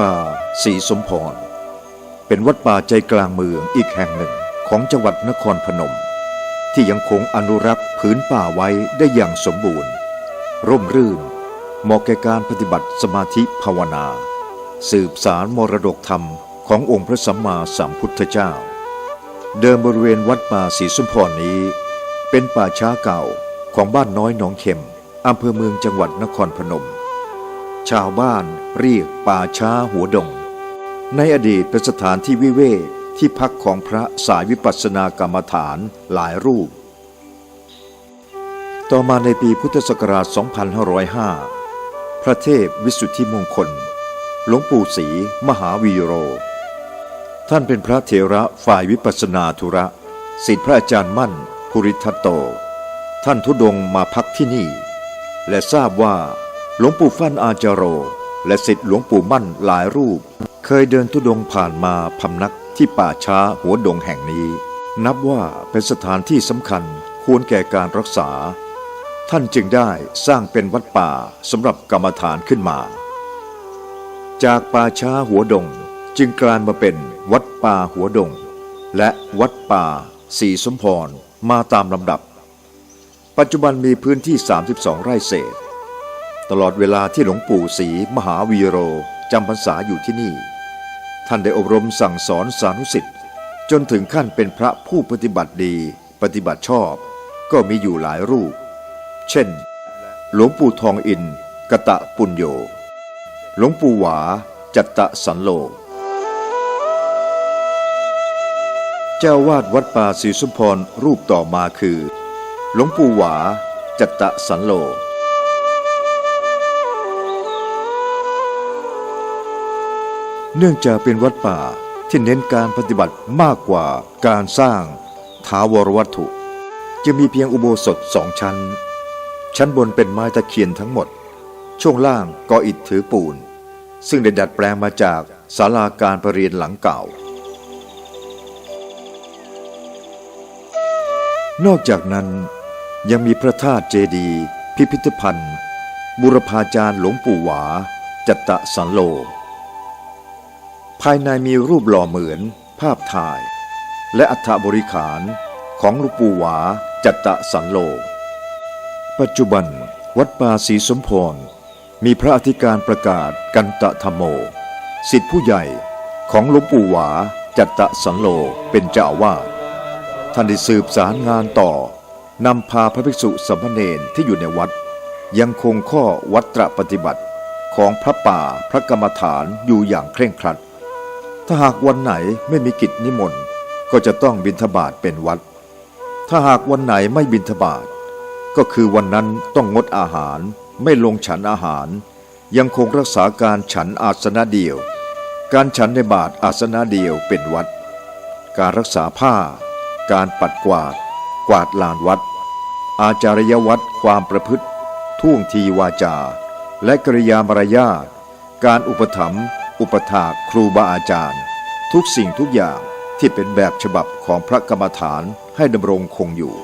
ป่าศรีสมพร เป็นวัดป่าใจกลางเมืองอีกแห่งหนึ่งของจังหวัดนครพนม ที่ยังคงอนุรักษ์ผืนป่าไว้ได้อย่างสมบูรณ์ ร่มรื่นเหมาะแก่การปฏิบัติสมาธิภาวนา สืบสารมรดกธรรมขององค์พระสัมมาสัมพุทธเจ้า เดิมบริเวณวัดป่าศรีสมพรนี้ เป็นป่าช้าเก่าของบ้านน้อยหนองเข็มอำเภอเมืองจังหวัดนครพนม ชาวบ้านเรียกป่าช้าหัวดง ในอดีตเป็นสถานที่วิเวกที่พักของพระสายวิปัสสนากรรมฐานหลายรูป ต่อมาในปีพุทธศักราช 2505 พระเทพวิสุทธิมงคล หลวงปู่ศรีมหาวีโร ท่านเป็นพระเถระฝ่ายวิปัสสนาธุระศิษย์พระอาจารย์มั่นภูริทัตโต ท่านทุดงมาพักที่นี่ และทราบว่า หลวงปู่ฟั่นอาจาโร และศิษย์หลวงปู่มั่นหลายรูป เคยเดินทุดงผ่านมาพำนักที่ป่าช้าหัวดงแห่งนี้ นับว่าเป็นสถานที่สำคัญควรแก่การรักษา ท่านจึงได้สร้างเป็นวัดป่าสำหรับกรรมฐานขึ้นมา จากป่าช้าหัวดงจึงกลายมาเป็นวัดป่าหัวดง และวัดป่าสีสมพรมาตามลำดับ ปัจจุบันมีพื้นที่ 32 ไร่เศษ ตลอดเวลาที่หลวงปู่ศรีมหาวีโรจำพรรษาอยู่ที่นี่ ท่านได้อบรมสั่งสอนสานุสิทธิ์จนถึงขั้นเป็นพระผู้ปฏิบัติดี ปฏิบัติชอบ ก็มีอยู่หลายรูป เช่น หลวงปู่ทองอินกตะปุญโย หลวงปู่หวาจัตตะสันโล เจ้าวาดวัดป่าศรีสุมพรรูปต่อมาคือ หลวงปู่หวาจัตตะสันโล เนื่องจากเป็นวัดป่าที่เน้นการปฏิบัติมากกว่าการสร้างถาวรวัตถุ จะมีเพียงอุโบสถสองชั้น ชั้นบนเป็นไม้ตะเคียนทั้งหมด ช่วงล่างก่ออิฐถือปูน ซึ่งได้ดัดแปลงมาจากศาลาการประเรียนหลังเก่า นอกจากนั้นยังมีพระธาตุเจดีย์พิพิธภัณฑ์ บุรพาจารย์หลวงปู่หวา จัตตะสันโล ภายในมีรูปหล่อเหมือน ภาพถ่าย และอัฐบริขารของหลวงปู่หวาจัตตะสันโล ปัจจุบันวัดป่าศรีสมพรมีพระอธิการประกาศกันตะธรรมโม สิทธิผู้ใหญ่ของหลวงปู่หวาจัตตะสันโลเป็นเจ้าวาสท่านได้สืบสารงานต่อนำพาพระภิกษุสามเณรที่อยู่ในวัด ยังคงข้อวัตรปฏิบัติของพระป่าพระกรรมฐานอยู่อย่างเคร่งครัด ถ้าหากวันไหนไม่มีกิจนิมนต์ก็จะต้องบิณฑบาตเป็นวัด ถ้าหากวันไหนไม่บิณฑบาตก็คือวันนั้นต้องงดอาหารไม่ลงฉันอาหาร ยังคงรักษาการฉันอาสนะเดียว การฉันในบาทอาสนะเดียวเป็นวัด การรักษาผ้า การปัดกวาด กวาดลานวัด อาจารยวัดความประพฤติ ท่วงทีวาจา และกริยามารยาทการอุปถัมภ์ อุปถากครูบาอาจารย์ ทุกสิ่งทุกอย่างที่เป็นแบบฉบับของพระกรรมฐานให้ดำรงคงอยู่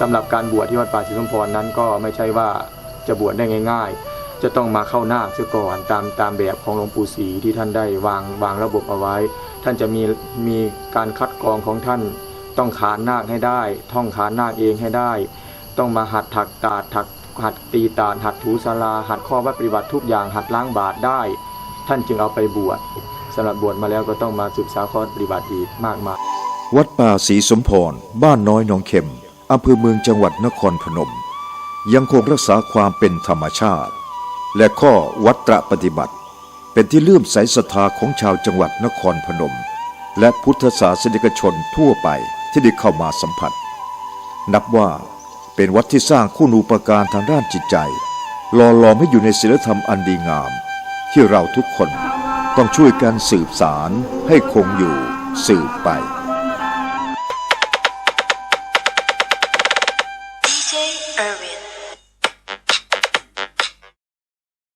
สำหรับการบวชที่วัดป่าศรีสมพรนั้นก็ไม่ใช่ว่าจะบวชได้ง่าย ๆ จะต้องมาเข้าหน้าคเสียก่อนตามตามแบบของหลวงปู่ศรีที่ท่านได้วางวางระบบเอาไว้ ท่านจะมีมีการคัดกรองของท่านต้องขานนาคให้ได้ ท่องขานนาคเองให้ได้ ต้องมาหัดถักตาดถักหัดตีตาดหัดถูสลาหัดข้อวัดปฏิบัติทุกอย่างหัดล้างบาตรได้ ท่านจึงเอาไปบวชสำหรับบวชมาแล้วก็ต้องมาศึกษาข้อปฏิบัติอีกมากมาย วัดป่าศรีสมพร บ้านน้อยหนองเข็มอำเภอเมืองจังหวัดนครพนม ยังคงรักษาความเป็นธรรมชาติ และข้อวัตรปฏิบัติ เป็นที่เลื่อมใสศรัทธาของชาวจังหวัดนครพนม และพุทธศาสนิกชนทั่วไปที่ได้เข้ามาสัมผัส นับว่าเป็นวัดที่สร้างคุณูปการทางด้านจิตใจหล่อหลอมให้อยู่ในศีลธรรมอันดีงาม ที่เราทุกคนต้องช่วยกันสืบสารให้คงอยู่สืบไป